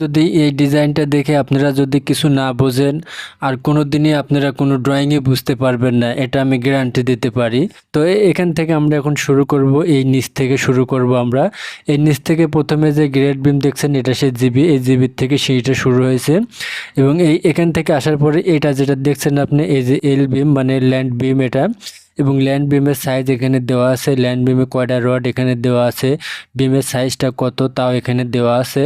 যদি এই ডিজাইনটা দেখে আপনারা যদি কিছু না বোঝেন, আর কোনো দিনই আপনারা কোনো ড্রয়িংয়ে বুঝতে পারবেন না, এটা আমি গ্যারান্টি দিতে পারি। তো এখান থেকে আমরা এখন শুরু করব, এই নিচ থেকে শুরু করব আমরা। এই নিচ থেকে প্রথমে যে গ্রেড বিম দেখছেন, এটা সে জিবি, এই জিবির থেকে সেইটা শুরু হয়েছে। এবং এই, এখান থেকে আসার পরে এটা যেটা দেখছেন আপনি, এই যে এল বিম মানে ল্যান্ড বিম এটা। এবং ল্যান্ড বিমের সাইজ এখানে দেওয়া আছে ল্যান্ড বিমে কয়টা রড এখানে দেওয়া আছে বিমের সাইজটা কত, তাও এখানে দেওয়া আছে।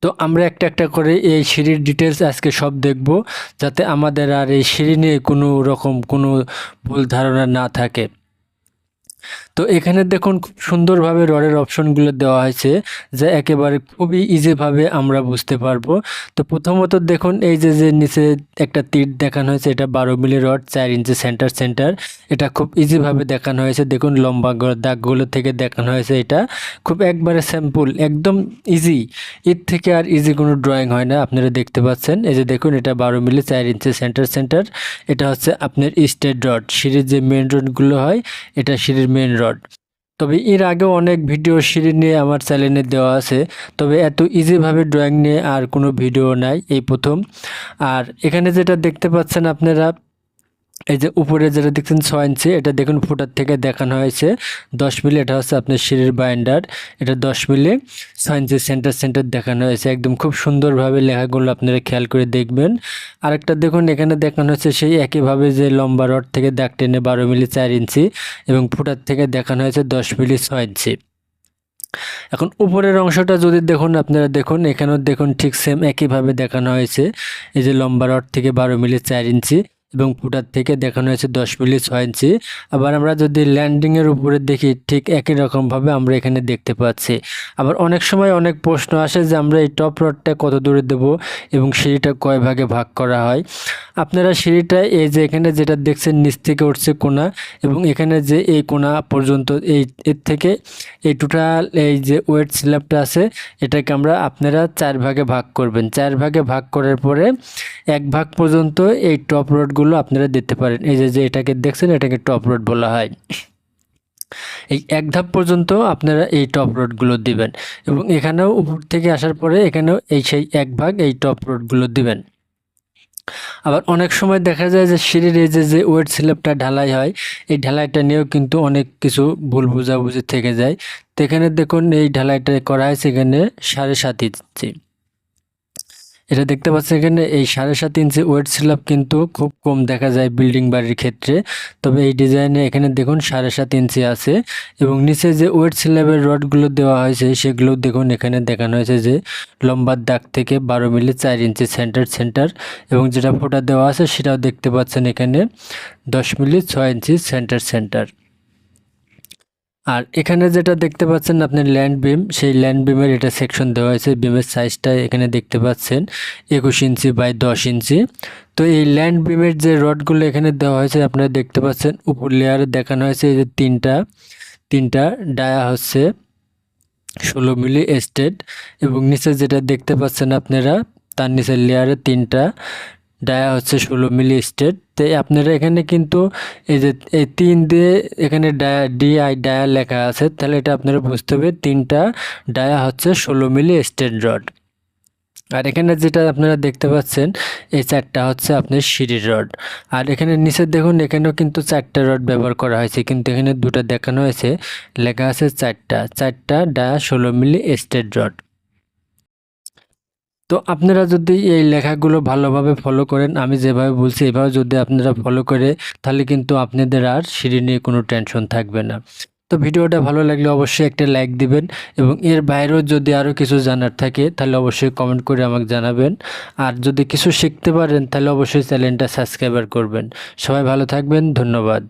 তো আমরা একটা একটা করে এই সিঁড়ির ডিটেলস আজকে সব দেখব, যাতে আমাদের আর এই সিঁড়ি নিয়ে কোনো রকম কোনো ভুল ধারণা না থাকে। তো এখানে দেখুন খুব সুন্দরভাবে রডের অপশনগুলো দেওয়া হয়েছে যা একেবারে খুবই ইজিভাবে আমরা বুঝতে পারব। তো প্রথমত দেখুন এই যে যে নিচে একটা তীর দেখানো হয়েছে, এটা বারো মিলি রড, চার ইঞ্চি সেন্টার সেন্টার। এটা খুব ইজিভাবে দেখানো হয়েছে। দেখুন লম্বা দাগগুলো থেকে দেখানো হয়েছে এটা। খুব একবারে স্যাম্পল একদম ইজি এর থেকে আর ইজি কোনো ড্রয়িং হয় না, আপনারা দেখতে পাচ্ছেন। এই যে দেখুন এটা বারো মিলি, চার ইঞ্চি সেন্টার সেন্টার। এটা হচ্ছে আপনার স্টেট রড, সিঁড়ির যে মেন রডগুলো হয়, এটা সিঁড়ির মেন রড তবে এর আগেও অনেক ভিডিও সিঁড়ি নিয়ে আমার চ্যানেলে দেওয়া আছে। তবে এত ইজিভাবে ড্রয়িং নিয়ে আর কোনো ভিডিও নাই এই প্রথম। আর এখানে যেটা দেখতে পাচ্ছেন আপনারা এই যে উপরে যেটা দেখছেন ছয় ইঞ্চি, এটা দেখুন ফুটার থেকে দেখানো হয়েছে। দশ মিলি, এটা হচ্ছে আপনার সিঁড়ির বাইন্ডার এটা দশ মিলি, ছয় ইঞ্চি সেন্টার সেন্টার দেখানো হয়েছে। একদম খুব সুন্দরভাবে লেখাগুলো আপনারা খেয়াল করে দেখবেন। আরেকটা দেখুন, এখানে দেখানো হয়েছে সেই একইভাবে যে লম্বা রড থেকে দাগ টেনে বারো মিলি চার ইঞ্চি এবং ফুটার থেকে দেখানো হয়েছে দশ মিলি ছয় ইঞ্চি। এখন উপরের অংশটা যদি দেখুন, আপনারা দেখুন, এখানেও দেখুন ঠিক সেম একইভাবে দেখানো হয়েছে। এই যে লম্বা রড থেকে বারো মিলি চার ইঞ্চি। এবং ফুটার থেকে দেখানো হয়েছে দশ মিলি ছয় ইঞ্চি। আবার আমরা যদি ল্যান্ডিংয়ের উপরে দেখি, ঠিক একই রকমভাবে আমরা এখানে দেখতে পাচ্ছি। আবার অনেক সময় অনেক প্রশ্ন আসে যে আমরা এই টপ রডটা কত দূরে দেব এবং সেইটা কয় ভাগে ভাগ করা হয়। আপনারা সিঁড়িটা এই যে এখানে যেটা দেখছেন, নিচ থেকে উঠছে কোনা এবং এখানে যে এই কোনা পর্যন্ত এই, এর থেকে এই টোটাল এই যে ওয়েট স্ল্যাবটা আছে, এটাকে আমরা আপনারা চার ভাগে ভাগ করবেন। চার ভাগে ভাগ করার পরে এক ভাগ পর্যন্ত এই টপ রোডগুলো আপনারা দিতে পারেন। এই যে যে এটাকে দেখছেন, এটাকে টপ রোড বলা হয়। এই এক ধাপ পর্যন্ত আপনারা এই টপ রোডগুলো দিবেন এবং এখানেও উপর থেকে আসার পরে এখানেও এই সেই এক ভাগ এই টপ রোডগুলো দিবেন। আবার অনেক সময় দেখা যায় যে সিঁড়ির এই যে যে ওয়েট স্ল্যাবটা ঢালাই হয় এই ঢালাইটা নিয়েও কিন্তু অনেক কিছু ভুল বোঝাবুঝি থেকে যায়। তো এখানে দেখুন এই ঢালাইটা করা হয়েছে এখানে সাড়ে সাত ইঞ্চি। এটা দেখতে পাচ্ছেন এখানে এই সাড়ে সাত ইঞ্চি ওয়েট স্ল্যাব কিন্তু খুব কম দেখা যায় বিল্ডিং বাড়ির ক্ষেত্রে। তবে এই ডিজাইনে এখানে দেখুন সাড়ে সাত ইঞ্চি আছে এবং নিচে যে ওয়েট স্ল্যাবের রডগুলো দেওয়া হয়েছে সেগুলো দেখুন এখানে দেখানো হয়েছে যে লম্বার দাগ থেকে বারো মিলি চার ইঞ্চি সেন্টার সেন্টার এবং যেটা ফোটা দেওয়া আছে সেটাও দেখতে পাচ্ছেন এখানে দশ মিলি ছয় ইঞ্চি সেন্টার সেন্টার। আর এখানে যেটা দেখতে পাচ্ছেন আপনি ল্যান্ড বিম, সেই ল্যান্ড বিমের এটা সেকশন দেওয়া হয়েছে, বিমের সাইজটা এখানে দেখতে পাচ্ছেন, একুশ ইঞ্চি বাই দশ ইঞ্চি। তো এই ল্যান্ড বিমের যে রডগুলো এখানে দেওয়া হয়েছে, আপনারা দেখতে পাচ্ছেন, উপর লেয়ারে দেখানো হয়েছে এই যে তিনটা তিনটা ডায়া হচ্ছে ষোলো মিলি এস্টেট এবং নিচে যেটা দেখতে পাচ্ছেন আপনারা, তার নিচের লেয়ারে তিনটা ডায়া হচ্ছে ষোলো মিলি স্টেট তো আপনারা এখানে কিন্তু এই যে, এই তিন দিয়ে এখানে ডায়া, ডিআই ডায়া লেখা আছে, তাহলে এটা আপনারা বুঝতে হবে, তিনটা ডায়া হচ্ছে ষোলো মিলি স্টেট রড। আর এখানে যেটা আপনারা দেখতে পাচ্ছেন, এই চারটা হচ্ছে আপনার সিঁড়ির রড। আর এখানে নিচে দেখুন, এখানেও কিন্তু চারটা রড ব্যবহার করা হয়েছে, কিন্তু এখানে দুটো দেখানো হয়েছে, লেখা আছে চারটা। চারটা ডায়া ষোলো মিলি স্টেট রড। তো আপনারা যদি এই লেখাগুলো ভালোভাবে ফলো করেন, আমি যেভাবে বলছি এভাবে যদি আপনারা ফলো করে, তাহলে কিন্তু আপনাদের আর সিঁড়ি নিয়ে কোনো টেনশন থাকবে না। তো ভিডিওটা ভালো লাগলে অবশ্যই একটা লাইক দিবেন এবং এর বাইরেও যদি আরও কিছু জানার থাকে, তাহলে অবশ্যই কমেন্ট করে আমাকে জানাবেন। আর যদি কিছু শিখতে পারেন, তাহলে অবশ্যই চ্যানেলটা সাবস্ক্রাইবার করবেন। সবাই ভালো থাকবেন, ধন্যবাদ।